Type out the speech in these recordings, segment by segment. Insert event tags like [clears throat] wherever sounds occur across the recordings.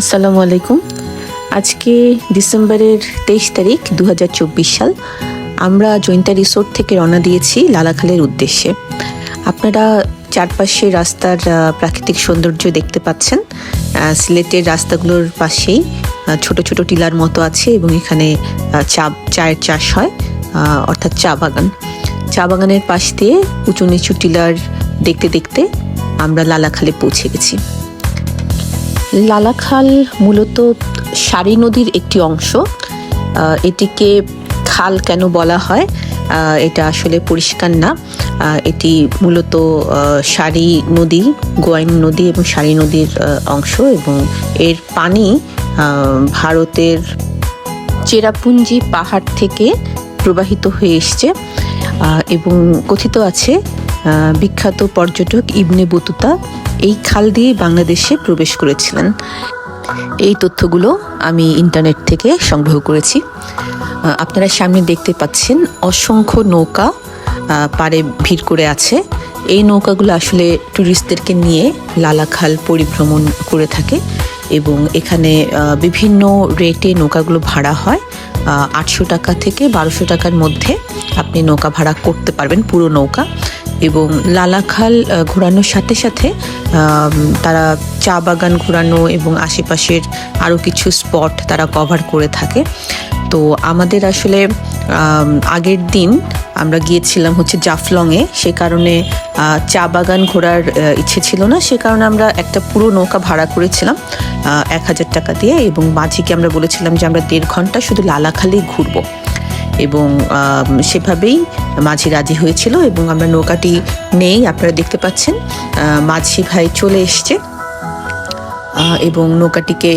আসসালামু আলাইকুম। আজকে ডিসেম্বরের তেইশ তারিখ দু হাজার চব্বিশ সাল। আমরা জৈন্তা রিসোর্ট থেকে রওনা দিয়েছি লালাখালের উদ্দেশ্যে। আপনারা চারপাশে রাস্তার প্রাকৃতিক সৌন্দর্য দেখতে পাচ্ছেন। সিলেটের রাস্তাগুলোর পাশেই ছোট ছোট টিলার মতো আছে এবং এখানে চা, চায়ের চাষ হয় অর্থাৎ চা বাগান। চা বাগানের পাশ দিয়ে উঁচু নিচু টিলার দেখতে দেখতে আমরা লালাখালে পৌঁছে গেছি। লালাখাল মূলত সারি নদীর একটি অংশ। এটিকে খাল কেন বলা হয়? এটা আসলে পরিষ্কার না। এটি মূলত সারি নদী, গোয়াইন নদী এবং সারি নদীর অংশ এবং এর পানি ভারতের চেরাপুঞ্জি পাহাড় থেকে প্রবাহিত হয়ে এসছে। এবং কথিত আছে বিখ্যাত পর্যটক ইবনে বতুতা এই খাল দিয়ে বাংলাদেশে প্রবেশ করেছিলেন। এই তথ্যগুলো আমি ইন্টারনেট থেকে সংগ্রহ করেছি। আপনারা সামনে দেখতে পাচ্ছেন অসংখ্য নৌকা পাড়ে ভিড় করে আছে। এই নৌকাগুলো আসলে ট্যুরিস্টদেরকে নিয়ে লালাখাল পরিভ্রমণ করে থাকে এবং এখানে বিভিন্ন রেটে নৌকাগুলো ভাড়া হয়। আটশো টাকা থেকে বারোশো টাকার মধ্যে আপনি নৌকা ভাড়া করতে পারবেন পুরো নৌকা। এবং লালাখাল ঘোরানোর সাথে সাথে তারা চা বাগান ঘোরানো এবং আশেপাশের আরও কিছু স্পট তারা কভার করে থাকে। তো আমাদের আসলে আগের দিন আমরা গিয়েছিলাম হচ্ছে জাফলংয়ে। সে কারণে চা বাগান ঘোরার ইচ্ছে ছিল না। সে কারণে আমরা একটা পুরো নৌকা ভাড়া করেছিলাম এক হাজার টাকা দিয়ে এবং মাঝিকে আমরা বলেছিলাম যে আমরা দেড় ঘণ্টা শুধু লালাখালেই ঘুরবো। এবং সেভাবেই মাঝি রাজি হয়েছিল এবং আমরা নৌকাটি নেই, আপনারা দেখতে পাচ্ছেন। মাঝি ভাই চলে এসছে। এবং নৌকাটিকে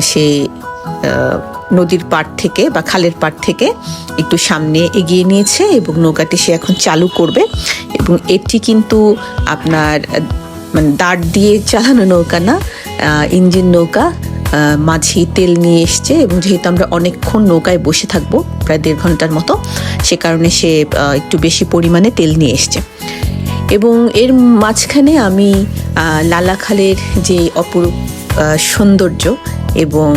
সে নদীর পাড় থেকে বা খালের পাড় থেকে একটু সামনে এগিয়ে নিয়েছে এবং নৌকাটি সে এখন চালু করবে। এবং এটি কিন্তু আপনার মানে দাঁড় দিয়ে চালানো নৌকা না ইঞ্জিন নৌকা। মাঝি তেল নিয়ে এসছে এবং যেহেতু আমরা অনেকক্ষণ নৌকায় বসে থাকব প্রায় দেড় ঘণ্টার মতো সে কারণে সে একটু বেশি পরিমাণে তেল নিয়ে এসছে। এবং এর মাঝখানে আমি লালাখালের যে অপরূপ সৌন্দর্য এবং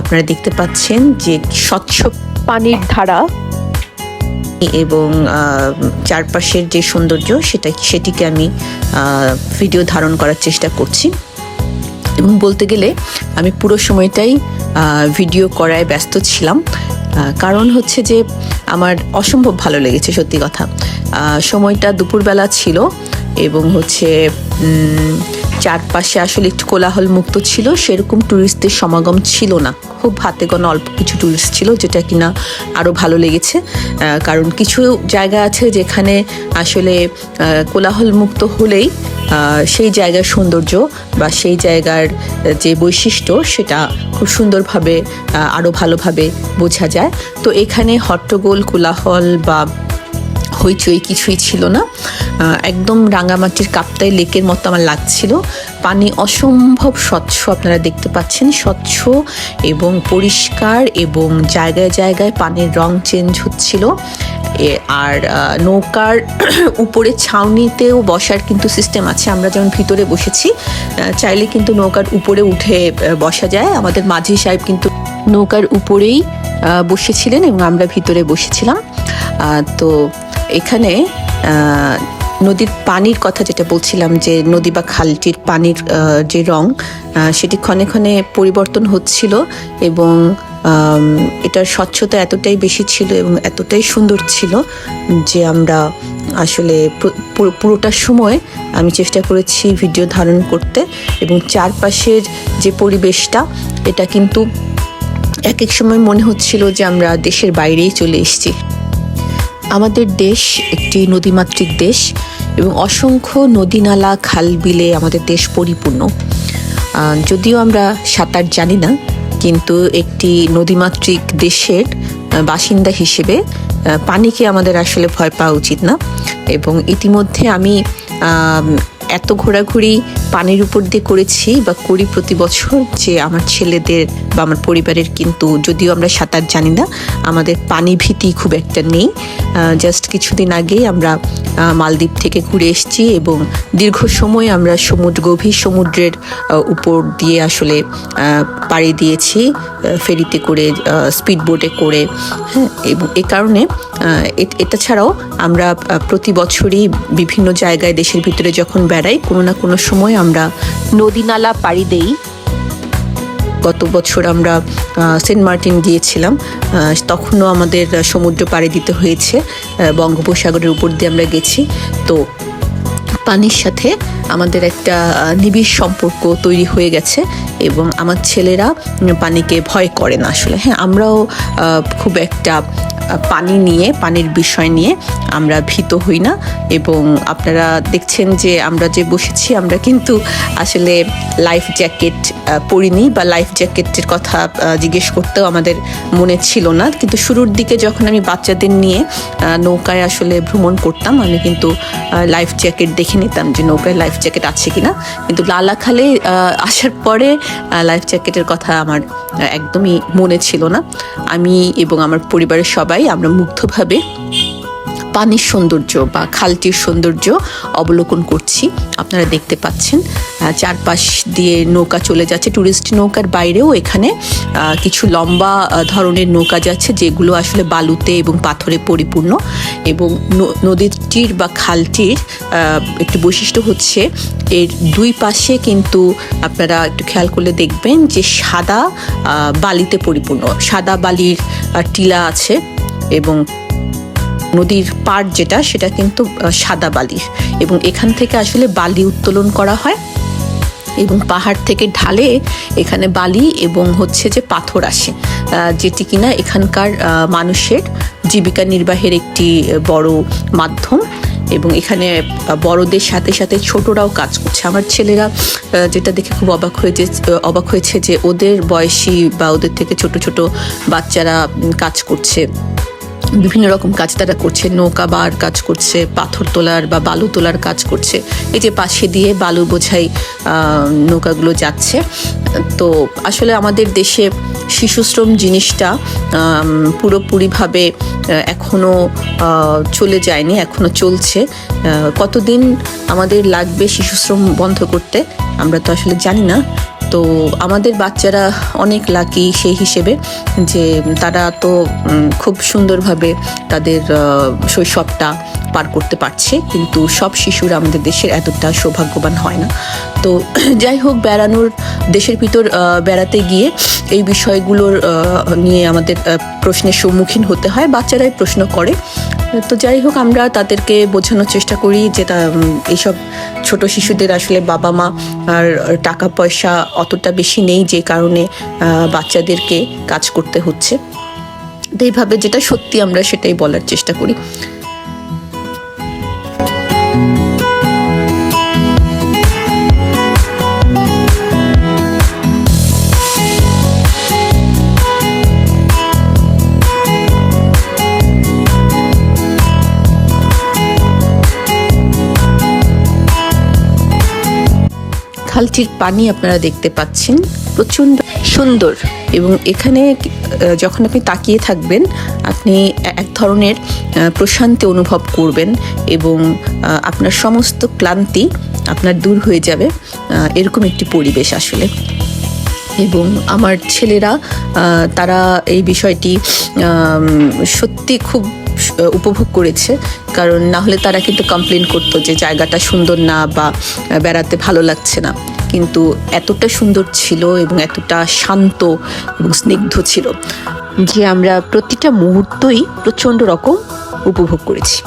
আপনারা দেখতে পাচ্ছেন যে স্বচ্ছ পানির ধারা। এবং চারপাশের যে সৌন্দর্য সেটা সেটিকে আমি ভিডিও ধারণ করার চেষ্টা করছি। এবং বলতে গেলে আমি পুরো সময়টাই ভিডিও করায় ব্যস্ত ছিলাম। কারণ হচ্ছে যে আমার অসম্ভব ভালো লেগেছে সত্যি কথা। সময়টা দুপুরবেলা ছিল এবং হচ্ছে চারপাশে আসলে একটু কোলাহল মুক্ত ছিল, সেরকম ট্যুরিস্টদের সমাগম ছিল না। খুব হাতে গোনা অল্প কিছু ট্যুরিস্ট ছিল, যেটা কিনা আরও ভালো লেগেছে। কারণ কিছু জায়গা আছে যেখানে আসলে কোলাহল মুক্ত হলেই সেই জায়গার সৌন্দর্য বা সেই জায়গার যে বৈশিষ্ট্য, সেটা খুব সুন্দরভাবে আরও ভালোভাবে বোঝা যায়। তো এখানে হট্টগোল, কোলাহল বা হইচই কিছুই ছিল না। একদম রাঙামাটির কাপ্তাই লেকের মতো আমার লাগছিল। পানি অসম্ভব স্বচ্ছ আপনারা দেখতে পাচ্ছেন, স্বচ্ছ এবং পরিষ্কার এবং জায়গায় জায়গায় পানির রং চেঞ্জ হচ্ছিল। আর নৌকার [clears throat] উপরে ছাউনিতেও বসার কিন্তু সিস্টেম আছে। আমরা যেমন ভিতরে বসেছি চাইলে কিন্তু নৌকার উপরে উঠে বসা যায়। আমাদের মাঝি সাহেব কিন্তু নৌকার উপরেই বসেছিলেন এবং আমরা ভিতরে বসেছিলাম। তো এখানে নদীর পানির কথা যেটা বলছিলাম যে নদী বা খালটির পানির যে রং সেটি ক্ষণে ক্ষণে পরিবর্তন হচ্ছিল এবং এটার স্বচ্ছতা এতটাই বেশি ছিল এবং এতটাই সুন্দর ছিল যে আমরা আসলে পুরোটা সময় আমি চেষ্টা করেছি ভিডিও ধারণ করতে এবং চারপাশের যে পরিবেশটা, এটা কিন্তু এক এক সময় মনে হচ্ছিল যে আমরা দেশের বাইরেই চলে এসেছি। আমাদের দেশ একটি নদীমাতৃক দেশ এবং অসংখ্য নদী নালা খাল বিলে আমাদের দেশ পরিপূর্ণ। যদিও আমরা সাঁতার জানি না কিন্তু একটি নদীমাতৃক দেশের বাসিন্দা হিসেবে পানিকে আমাদের আসলে ভয় পাওয়া উচিত না। এবং ইতিমধ্যে আমি আম, এত ঘোরাঘুরি পানির উপর দিয়ে করেছি বা করি প্রতি বছর যে আমার ছেলেদের বা আমার পরিবারের কিন্তু, যদিও আমরা সাঁতার জানি না, আমাদের পানি ভীতি খুব একটা নেই। জাস্ট কিছুদিন আগেই আমরা মালদ্বীপ থেকে ঘুরে এসেছি এবং দীর্ঘ সময় আমরা সমুদ্র, গভীর সমুদ্রের উপর দিয়ে আসলে পাড়ি দিয়েছি ফেরিতে করে স্পিড বোটে করে। হ্যাঁ এবং এ কারণে এটা ছাড়াও আমরা প্রতি বছরই বিভিন্ন জায়গায়, দেশের ভিতরে যখন বেড়াই, কোনো না কোনো সময় আমরা নদী নালা পাড়ি দেই। গত বছর আমরা সেন্ট মার্টিন গিয়েছিলাম তখনও আমাদের সমুদ্র পাড়ি দিতে হয়েছে বঙ্গোপসাগরের উপর দিয়ে আমরা গেছি। তো পানির সাথে আমাদের একটা নিবিড় সম্পর্ক তৈরি হয়ে গেছে এবং আমার ছেলেরা পানিকে ভয় করে না আসলে। হ্যাঁ আমরাও খুব একটা পানি নিয়ে, পানির বিষয় নিয়ে আমরা ভীত হই না। এবং আপনারা দেখছেন যে আমরা যে বসেছি, আমরা কিন্তু আসলে লাইফ জ্যাকেট পরিনি বা লাইফ জ্যাকেটের কথা জিজ্ঞেস করতেও আমাদের মনে ছিল না। কিন্তু শুরুর দিকে যখন আমি বাচ্চাদের নিয়ে নৌকায় আসলে ভ্রমণ করতাম, আমি কিন্তু লাইফ জ্যাকেট দেখে নিতাম যে নৌকায় লাইফ জ্যাকেট আছে কিনা। কিন্তু লালাখালে আসার পরে লাইফ জ্যাকেটের কথা আমার একদমই মনে ছিল না। আমি এবং আমার পরিবারের সবাই আমরা মুগ্ধভাবে পানির সৌন্দর্য বা খালটির সৌন্দর্য অবলোকন করছি। আপনারা দেখতে পাচ্ছেন চারপাশ দিয়ে নৌকা চলে যাচ্ছে টুরিস্ট নৌকার বাইরেও এখানে কিছু লম্বা ধরনের নৌকা যাচ্ছে, যেগুলো আসলে বালুতে এবং পাথরে পরিপূর্ণ এবং নদীটির বা খালটির একটি বৈশিষ্ট্য হচ্ছে, এর দুই পাশে কিন্তু আপনারা একটু খেয়াল করলে দেখবেন যে সাদা বালিতে পরিপূর্ণ। সাদা বালির টিলা আছে এবং নদীর পাড় যেটা, সেটা কিন্তু সাদা বালির। এবং এখান থেকে আসলে বালি উত্তোলন করা হয় এবং পাহাড় থেকে ঢালে এখানে বালি এবং হচ্ছে যে পাথর আসে যেটি কিনা এখানকার মানুষের জীবিকা নির্বাহের একটি বড় মাধ্যম। এবং এখানে বড়দের সাথে সাথে ছোটরাও কাজ করছে। আমার ছেলেরা যেটা দেখে খুব অবাক হয়েছে অবাক হয়েছে যে ওদের বয়সী বা ওদের থেকে ছোট ছোট বাচ্চারা কাজ করছে। বিভিন্ন রকম কাজ তারা করছে। নৌকা বার কাজ করছে পাথর তোলার বা বালু তোলার কাজ করছে। এই যে পাশে দিয়ে বালু বোঝাই নৌকাগুলো যাচ্ছে। তো আসলে আমাদের দেশে শিশুশ্রম জিনিসটা পুরোপুরিভাবে আহ, এখনও চলে যায়নি এখনও চলছে। কতদিন আমাদের লাগবে শিশুশ্রম বন্ধ করতে আমরা তো আসলে জানি না। তো আমাদের বাচ্চারা অনেক লাকি সেই হিসেবে যে তারা তো খুব সুন্দরভাবে তাদের শৈশবটা পার করতে পারছে। কিন্তু সব শিশুরা আমাদের দেশের এতটা সৌভাগ্যবান হয় না। তো [clears throat] যাই হোক, বেড়ানোর, দেশের ভিতর বেড়াতে গিয়ে এই বিষয়গুলোর নিয়ে আমাদের প্রশ্নের সম্মুখীন হতে হয়, বাচ্চারাই প্রশ্ন করে। তো যাই হোক, আমরা তাদেরকে বোঝানোর চেষ্টা করি যে এইসব ছোট শিশুদের আসলে বাবা মা আর টাকা পয়সা অতটা বেশি নেই যে কারণে বাচ্চাদেরকে কাজ করতে হচ্ছে। তো এইভাবে যেটা সত্যি আমরা সেটাই বলার চেষ্টা করি। খালটির পানি আপনারা দেখতে পাচ্ছেন, প্রচণ্ড সুন্দর। এবং এখানে যখন আপনি তাকিয়ে থাকবেন, আপনি এক ধরনের প্রশান্তি অনুভব করবেন এবং আপনার সমস্ত ক্লান্তি আপনার দূর হয়ে যাবে এরকম একটি পরিবেশ আসলে। এবং আমার ছেলেরা তারা এই বিষয়টি সত্যি খুব উপভোগ করেছে। কারণ না হলে তারা কিন্তু কমপ্লেন করতো যে, জায়গাটা সুন্দর না বা বেড়াতে ভালো লাগছে না। কিন্তু এতটা সুন্দর ছিল এবং এতটা শান্ত এবং স্নিগ্ধ ছিল যে আমরা প্রতিটা মুহূর্তই প্রচণ্ড রকম উপভোগ করেছি।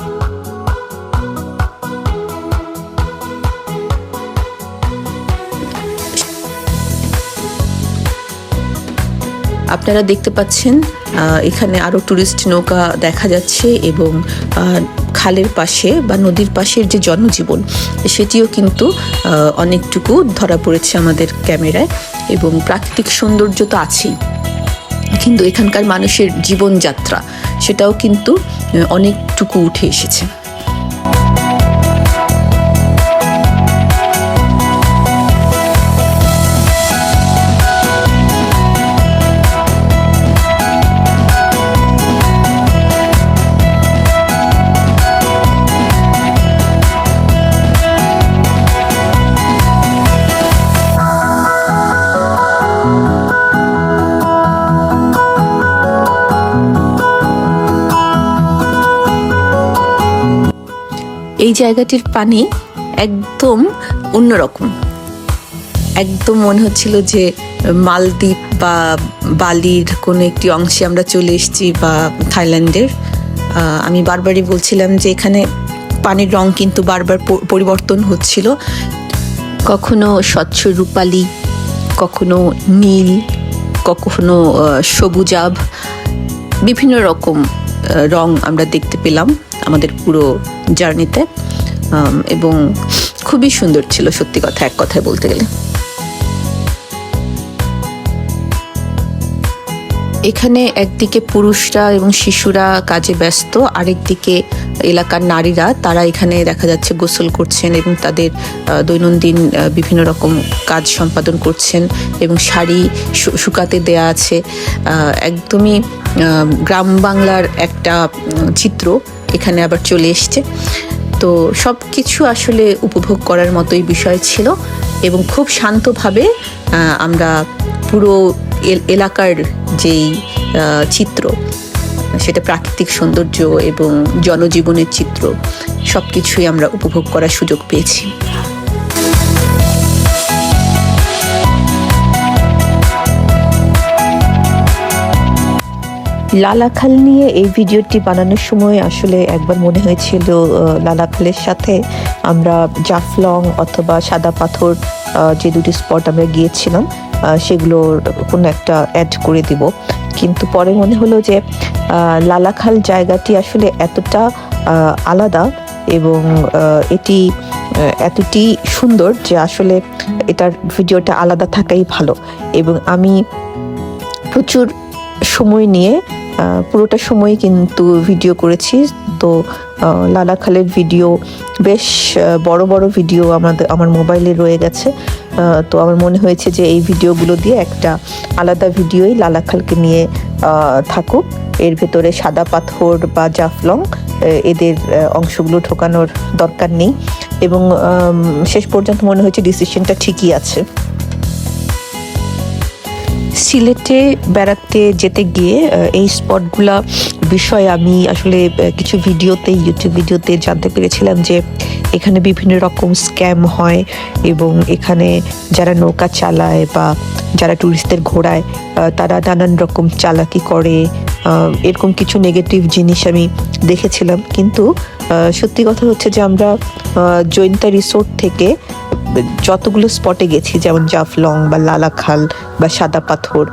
আপনারা দেখতে পাচ্ছেন এখানে আরও টুরিস্ট নৌকা দেখা যাচ্ছে এবং খালের পাশে বা নদীর পাশের যে জনজীবন, সেটিও কিন্তু অনেকটুকু ধরা পড়েছে আমাদের ক্যামেরায় এবং প্রাকৃতিক সৌন্দর্য তো আছেই। কিন্তু এখানকার মানুষের জীবনযাত্রা, সেটাও কিন্তু অনেকটুকু উঠে এসেছে। এই জায়গাটির পানি একদম অন্যরকম। একদম মনে হচ্ছিল যে মালদ্বীপ বা বালির কোনো একটি অংশে আমরা চলে এসেছি বা থাইল্যান্ডের। আমি বারবারই বলছিলাম যে এখানে পানির রং কিন্তু বারবার পরিবর্তন হচ্ছিল। কখনো স্বচ্ছ রূপালি, কখনো নীল, কখনো সবুজাভ, বিভিন্ন রকম রং আমরা দেখতে পেলাম। আমাদের পুরো জার্নিতে এবং খুবই সুন্দর ছিল সত্যি কথা এক কথায় বলতে গেলে। এখানে একদিকে পুরুষরা এবং শিশুরা কাজে ব্যস্ত, আরেকদিকে এলাকার নারীরা, তারা এখানে দেখা যাচ্ছে গোসল করছেন এবং তাদের দৈনন্দিন বিভিন্ন রকম কাজ সম্পাদন করছেন এবং শাড়ি শুকাতে দেয়া আছে। একদমই গ্রাম বাংলার একটা চিত্র। এখানে আবার চলে এসছে। তো সব কিছু আসলে উপভোগ করার মতোই বিষয় ছিল এবং খুব শান্তভাবে আমরা পুরো এল- এলাকার যেই চিত্র, সেটা প্রাকৃতিক সৌন্দর্য এবং জনজীবনের চিত্র সব কিছুই আমরা উপভোগ করার সুযোগ পেয়েছি। লালাখাল নিয়ে এই ভিডিওটি বানানোর সময় আসলে একবার মনে হয়েছিল লালাখালের সাথে আমরা জাফলং অথবা সাদা পাথর যে দুটি স্পট আমরা গিয়েছিলাম সেগুলোর কোনো একটা অ্যাড করে দিব। কিন্তু পরে মনে হলো যে লালাখাল জায়গাটি আসলে এতটা আলাদা এবং এটি এতটি সুন্দর যে আসলে এটার ভিডিওটা আলাদা থাকাই ভালো। এবং আমি প্রচুর সময় নিয়ে পুরোটা সময় কিন্তু ভিডিও করেছি। তো আহ, লালাখালের ভিডিও বেশ বড় বড় ভিডিও আমাদের আমার মোবাইলে রয়ে গেছে। তো আমার মনে হয়েছে যে এই ভিডিওগুলো দিয়ে একটা আলাদা ভিডিওই লালাখালকে নিয়ে থাকুক। এর ভেতরে সাদা পাথর বা জাফলং এদের অংশগুলো ঢোকানোর দরকার নেই। এবং শেষ পর্যন্ত মনে হয়েছে ডিসিশনটা ঠিকই আছে। সিলেটে বেড়াতে যেতে গিয়ে এই স্পটগুলা বিষয়ে আমি আসলে কিছু ভিডিওতে ইউটিউব ভিডিওতে জানতে পেরেছিলাম যে এখানে বিভিন্ন রকম স্ক্যাম হয় এবং এখানে যারা নৌকা চালায় বা যারা ট্যুরিস্টদের ঘোরায় তারা নানান রকম চালাকি করে এরকম কিছু নেগেটিভ জিনিস আমি দেখেছিলাম। কিন্তু সত্যি কথা হচ্ছে যে আমরা জৈন্তা রিসোর্ট থেকে যতগুলো স্পটে গেছি, যেমন জাফলং বা লালাখাল বা সাদা পাথর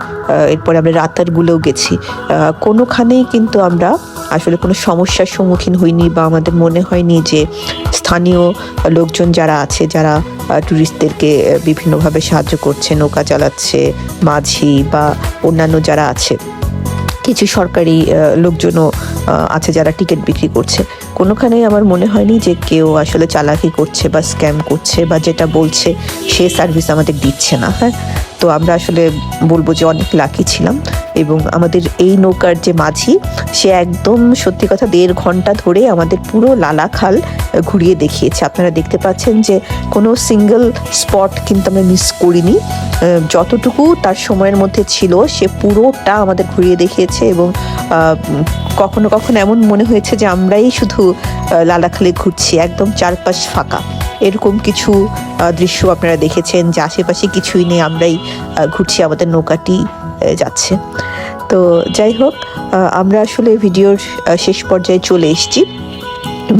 এরপরে আমরা রাতারগুলোও গেছি কোনোখানেই কিন্তু আমরা আসলে কোনো সমস্যার সম্মুখীন হইনি বা আমাদের মনে হয়নি যে স্থানীয় লোকজন যারা আছে, যারা ট্যুরিস্টদেরকে বিভিন্নভাবে সাহায্য করছে, নৌকা চালাচ্ছে, মাঝি বা অন্যান্য যারা আছে কিছু সরকারি লোকজনও আছে যারা টিকিট বিক্রি করছে। কোনোখানেই আমার মনে হয়নি যে কেউ আসলে চালাকি করছে বা স্ক্যাম করছে বা যেটা বলছে সে সার্ভিস আমাদের দিচ্ছে না হ্যাঁ? তো আমরা আসলে বলব যে অনেক লাকি ছিলাম। এবং আমাদের এই নৌকার যে মাঝি, সে একদম সত্যি কথা দেড় ঘণ্টা ধরে আমাদের পুরো লালাখাল ঘুরিয়ে দেখিয়েছে। আপনারা দেখতে পাচ্ছেন যে কোনো সিঙ্গেল স্পট কিন্তু আমরা মিস করিনি। যতটুকু তার সময়ের মধ্যে ছিল, সে পুরোটা আমাদের ঘুরিয়ে দেখিয়েছে এবং কখনো কখনো এমন মনে হয়েছে যে আমরাই শুধু লালাখালে ঘুরছি, একদম চারপাশ ফাঁকা। এরকম কিছু দৃশ্য আপনারা দেখেছেন যে আশেপাশে কিছুই নেই, আমরাই ঘুরছি আমাদের নৌকাটি। যাচ্ছে। তো যাই হোক আমরা আসলে ভিডিওর শেষ পর্যায়ে চলে এসেছি।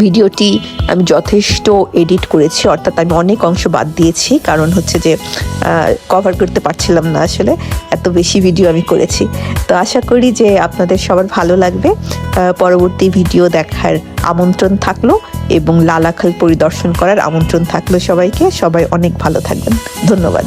ভিডিওটি আমি যথেষ্ট এডিট করেছি, অর্থাৎ আমি অনেক অংশ বাদ দিয়েছি, কারণ হচ্ছে যে কভার করতে পারছিলাম না আসলে, এত বেশি ভিডিও আমি করেছি। তো আশা করি যে আপনাদের সবার ভালো লাগবে। পরবর্তী ভিডিও দেখার আমন্ত্রণ থাকল এবং লালাখাল পরিদর্শন করার আমন্ত্রণ থাকল সবাইকে। সবাই অনেক ভালো থাকবেন। ধন্যবাদ।